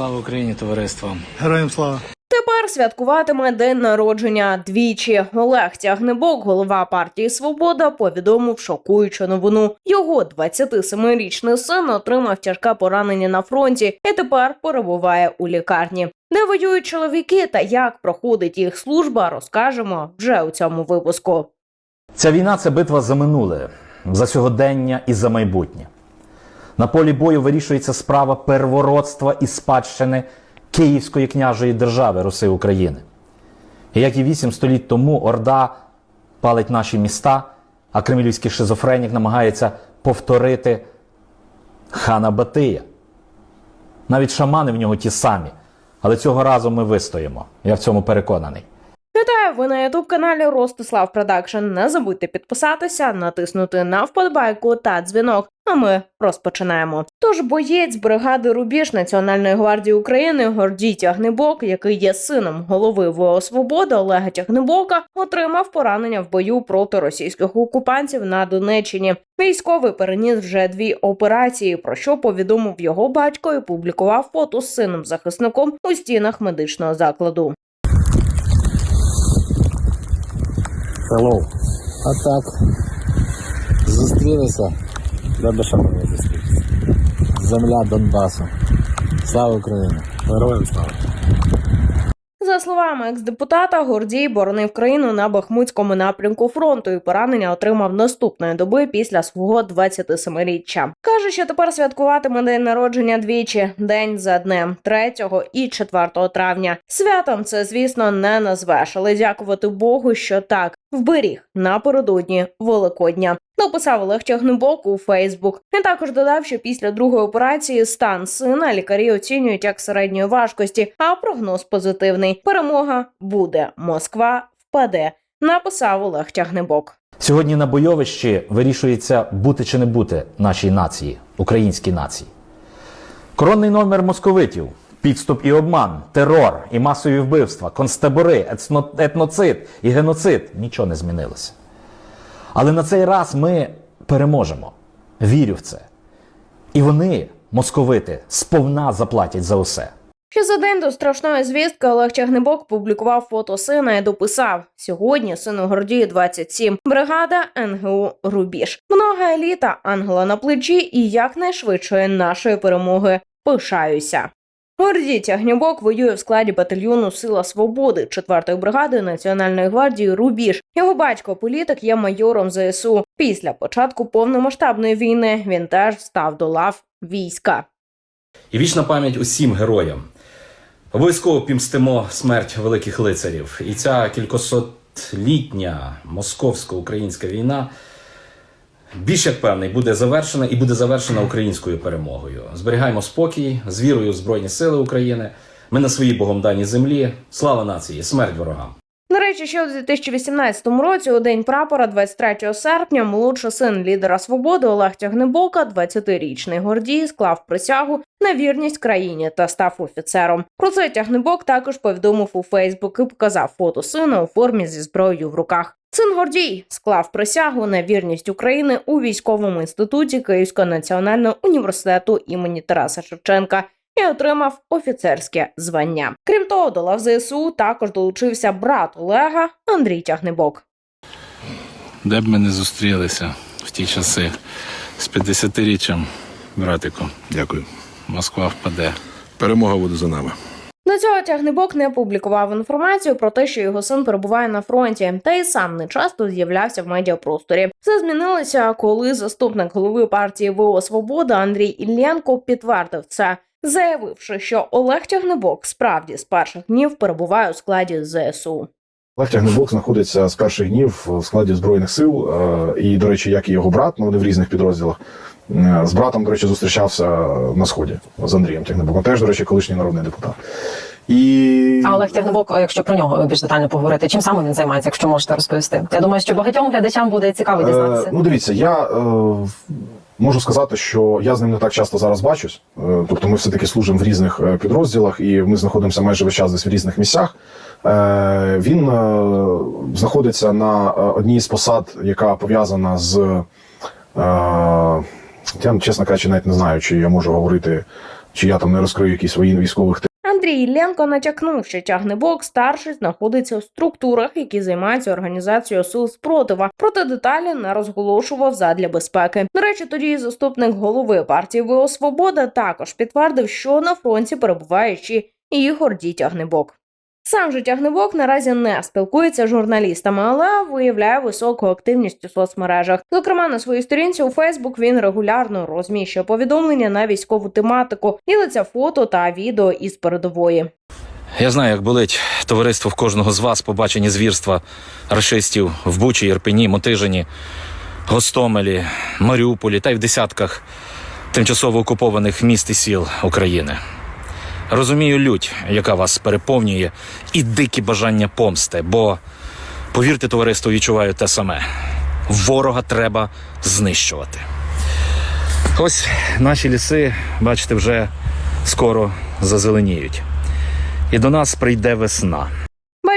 Слава Україні, товариство! Героям слава! Тепер святкуватиме день народження двічі. Олег Тягнебок, голова партії Свобода, повідомив шокуючу новину. Його 27-річний син отримав тяжке поранення на фронті і тепер перебуває у лікарні. Де воюють чоловіки та як проходить їх служба, розкажемо вже у цьому випуску. Ця війна це битва за минуле, за сьогодення і за майбутнє. На полі бою вирішується справа первородства і спадщини Київської княжої держави Руси України. І як і вісім століть тому Орда палить наші міста, а кремлівський шизофренік намагається повторити хана Батия. Навіть шамани в нього ті самі. Але цього разу ми вистоїмо. Я в цьому переконаний. Вітаю! Ви на ютуб каналі Ростислав Продакшн. Не забудьте підписатися, натиснути на вподобайку та дзвінок. А ми розпочинаємо. Тож боєць бригади Рубіж Національної гвардії України Гордій Тягнебок, який є сином голови ВО Свобода Олега Тягнебока, отримав поранення в бою проти російських окупантів на Донеччині. Військовий переніс вже дві операції, про що повідомив його батько і публікував фото з сином захисником у стінах медичного закладу. Hello. А так. Зустрілися. Де би ще могли зустрітися? Земля Донбасу. Слава Україні! Героям слава! За словами екс-депутата, Гордій боронив країну на Бахмутському напрямку фронту і поранення отримав наступної доби після свого 27-річчя. Каже, що тепер святкуватиме день народження двічі, день за днем, 3 і 4 травня. Святом це, звісно, не назвеш, але дякувати Богу, що так вберіг напередодні Великодня. Написав Олег Тягнебок у Фейсбук. Він також додав, що після другої операції стан сина лікарі оцінюють як середньої важкості, а прогноз позитивний. Перемога буде. Москва впаде. Написав Олег Тягнебок. Сьогодні на бойовищі вирішується бути чи не бути нашій нації, українській нації. Коронний номер московитів, підступ і обман, терор і масові вбивства, концтабори, ецно- етноцид і геноцид нічого не змінилося. Але на цей раз ми переможемо. Вірю в це. І вони, московити, сповна заплатять за усе. Ще за день до страшної звістки Олег Тягнебок публікував фото сина і дописав: сьогодні сину Гордію 27. Бригада НГУ Рубіж. Много еліта, ангела на плечі і якнайшвидшої нашої перемоги. Пишаюся. Гордій Тягнебок воює в складі батальйону Сила Свободи 4-ї бригади Національної гвардії Рубіж. Його батько політик є майором ЗСУ. Після початку повномасштабної війни він теж став до лав війська. І вічна пам'ять усім героям. Обов'язково пімстимо смерть великих лицарів. І ця кількосотлітня московсько-українська війна більш як певний буде завершена і буде завершена українською перемогою. Зберігаємо спокій з вірою в Збройні Сили України. Ми на своїй богом даній землі. Слава нації, смерть ворогам. Речі, ще у 2018 році, у день прапора, 23 серпня, молодший син лідера свободи Олег Тягнебока, 20-річний Гордій, склав присягу на вірність країні та став офіцером. Про це Тягнебок також повідомив у Фейсбук і показав фото сина у формі зі зброєю в руках. Син Гордій склав присягу на вірність України у військовому інституті Київського національного університету імені Тараса Шевченка і отримав офіцерське звання. Крім того, до лав ЗСУ також долучився брат Олега Андрій Тягнебок. Де б ми не зустрілися в ті часи з 50-річчям, братику, Дякую. Москва впаде. Перемога буде за нами. До цього Тягнебок не публікував інформацію про те, що його син перебуває на фронті, та й сам не часто з'являвся в медіапросторі. Все змінилося, коли заступник голови партії ВО Свобода Андрій Іллєнко підтвердив це, заявивши, що Олег Тягнебок справді з перших днів перебуває у складі ЗСУ. Олег Тягнебок знаходиться з перших днів в складі збройних сил. е, І, до речі, як і його брат, ну вони в різних підрозділах. Е, З братом, до речі, зустрічався на сході з Андрієм Тягнебоком. Теж, до речі, колишній народний депутат. І А Олег Тягнебок, якщо про нього більш детально поговорити, чим саме він займається, якщо можете розповісти? Я думаю, що багатьом глядачам буде цікаво Е, дізнатися. ну, дивіться, я е, можу сказати, що я з ним не так часто зараз бачусь. Е, тобто ми все-таки служимо в різних е, підрозділах і ми знаходимося майже весь час десь в різних місцях. Е, він е, знаходиться на е, одній з посад, яка пов'язана з. Е, я, чесно кажучи, навіть не знаю, чи я можу говорити чи я там не розкрию якісь свої військових Андрій Ілленко натякнув, що тягнебок старший знаходиться в структурах, які займаються організацією сил спротива. Проте деталі не розголошував задля безпеки. До речі, тоді заступник голови партії ВО Свобода також підтвердив, що на фронті перебуває ще і Ігор Дій Тягнебок. Сам же тягнебок наразі не спілкується з журналістами, але виявляє високу активність у соцмережах. Зокрема, на своїй сторінці у Фейсбук він регулярно розміщує повідомлення на військову тематику, ділиться фото та відео із передової. Я знаю, як болить товариство в кожного з вас побачені звірства рашистів в Бучі, Єрпені, Мотижині, Гостомелі, Маріуполі та й в десятках тимчасово окупованих міст і сіл України. Розумію лють, яка вас переповнює, і дикі бажання помсти, бо, повірте, товариство, відчуваю те саме. Ворога треба знищувати. Ось наші ліси, бачите, вже скоро зазеленіють і до нас прийде весна.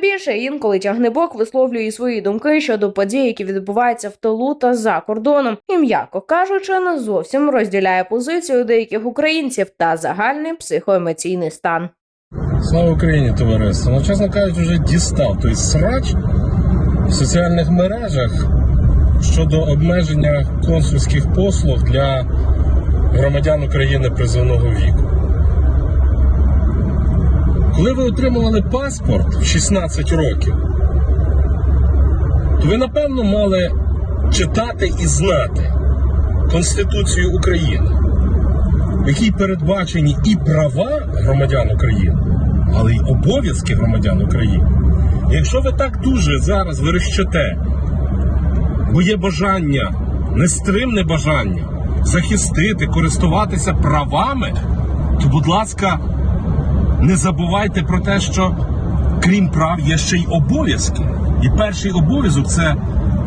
Більше інколи тягнебок висловлює свої думки щодо подій, які відбуваються в тилу та за кордоном, і м'яко кажучи, не зовсім розділяє позицію деяких українців та загальний психоемоційний стан. Слава Україні, товариство. Ну, чесно кажучи, вже дістав той срач в соціальних мережах щодо обмеження консульських послуг для громадян України призовного віку. Коли ви отримували паспорт в 16 років, то ви напевно мали читати і знати Конституцію України, в якій передбачені і права громадян України, але й обов'язки громадян України. Якщо ви так дуже зараз верещите, бо є бажання, нестримне бажання захистити, користуватися правами, то, будь ласка, не забувайте про те, що крім прав є ще й обов'язки. І перший обов'язок це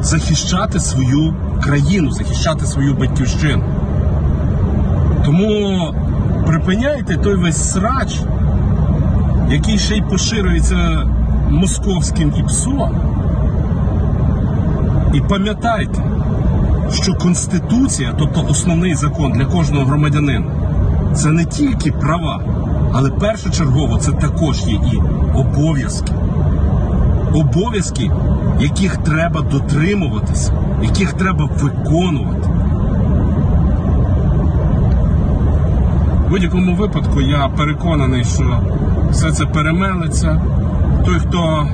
захищати свою країну, захищати свою батьківщину. Тому припиняйте той весь срач, який ще й поширюється московським ІПСО. І пам'ятайте, що Конституція, тобто основний закон для кожного громадянина, це не тільки права, але першочергово це також є і обов'язки. Обов'язки, яких треба дотримуватися, яких треба виконувати. В будь-якому випадку я переконаний, що все це перемелиться. Той, хто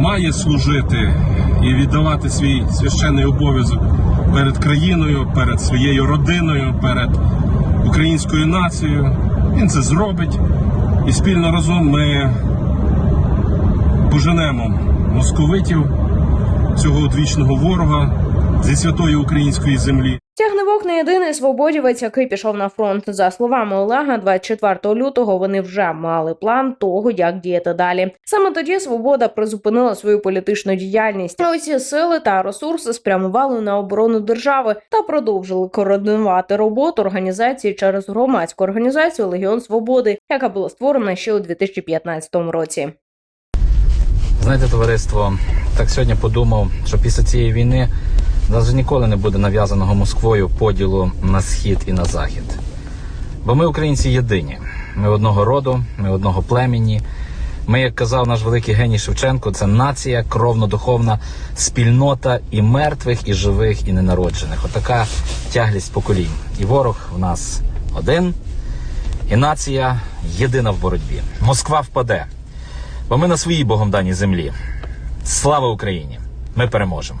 має служити і віддавати свій священний обов'язок перед країною, перед своєю родиною, перед українською нацією, він це зробить. І спільно разом ми поженемо московитів, цього одвічного ворога зі святої української землі. Тягневок не єдиний свободівець, який пішов на фронт. За словами Олега, 24 лютого вони вже мали план того, як діяти далі. Саме тоді свобода призупинила свою політичну діяльність. Усі сили та ресурси спрямували на оборону держави та продовжили координувати роботу організації через громадську організацію Легіон Свободи, яка була створена ще у 2015 році. Знаєте, товариство, так сьогодні подумав, що після цієї війни нас вже ніколи не буде нав'язаного Москвою поділу на схід і на захід. Бо ми, українці, єдині. Ми одного роду, ми одного племені. Ми, як казав наш великий геній Шевченко, це нація, кровно-духовна спільнота і мертвих, і живих, і ненароджених. Отака тяглість поколінь. І ворог в нас один, і нація єдина в боротьбі. Москва впаде, бо ми на своїй богом даній землі. Слава Україні! Ми переможемо!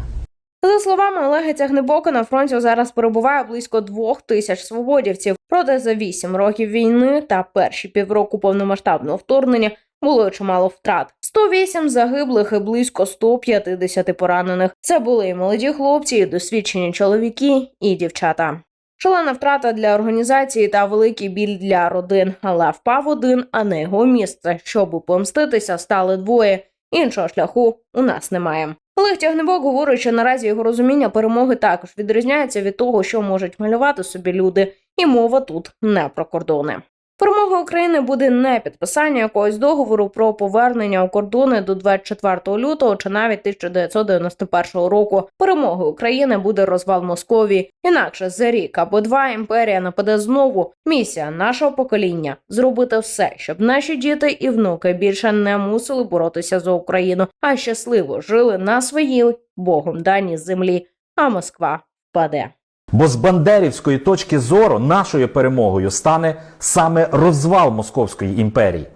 За словами Олега Тягнебока, на фронті зараз перебуває близько двох тисяч свободівців. Проте за вісім років війни та перші півроку повномасштабного вторгнення було чимало втрат: 108 загиблих і близько 150 поранених. Це були і молоді хлопці, і досвідчені чоловіки, і дівчата. Шалена втрата для організації та великий біль для родин, але впав один, а на його місце, щоб помститися, стали двоє. Іншого шляху у нас немає. Олег Тягнебок говорить, що наразі його розуміння перемоги також відрізняється від того, що можуть малювати собі люди, і мова тут не про кордони. Перемога України буде не підписання якогось договору про повернення у кордони до 24 лютого чи навіть 1991 року. Перемогою України буде розвал Московії. Інакше за рік або два імперія нападе знову. Місія нашого покоління зробити все, щоб наші діти і внуки більше не мусили боротися за Україну, а щасливо жили на своїй богом даній землі. А Москва впаде. Бо з бандерівської точки зору нашою перемогою стане саме розвал Московської імперії,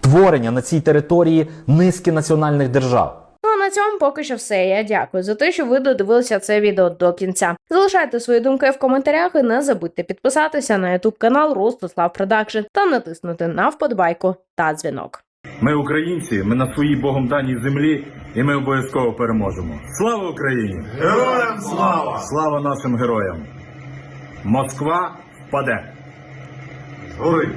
творення на цій території низки національних держав. Ну а на цьому поки що все. Я дякую за те, що ви додивилися це відео до кінця. Залишайте свої думки в коментарях і не забудьте підписатися на ютуб канал Ростислав Продакшн та натиснути на вподобайку та дзвінок. Ми українці, ми на своїй Богом даній землі, і ми обов'язково переможемо. Слава Україні! Героям слава! Слава нашим героям! Москва впаде! Гори!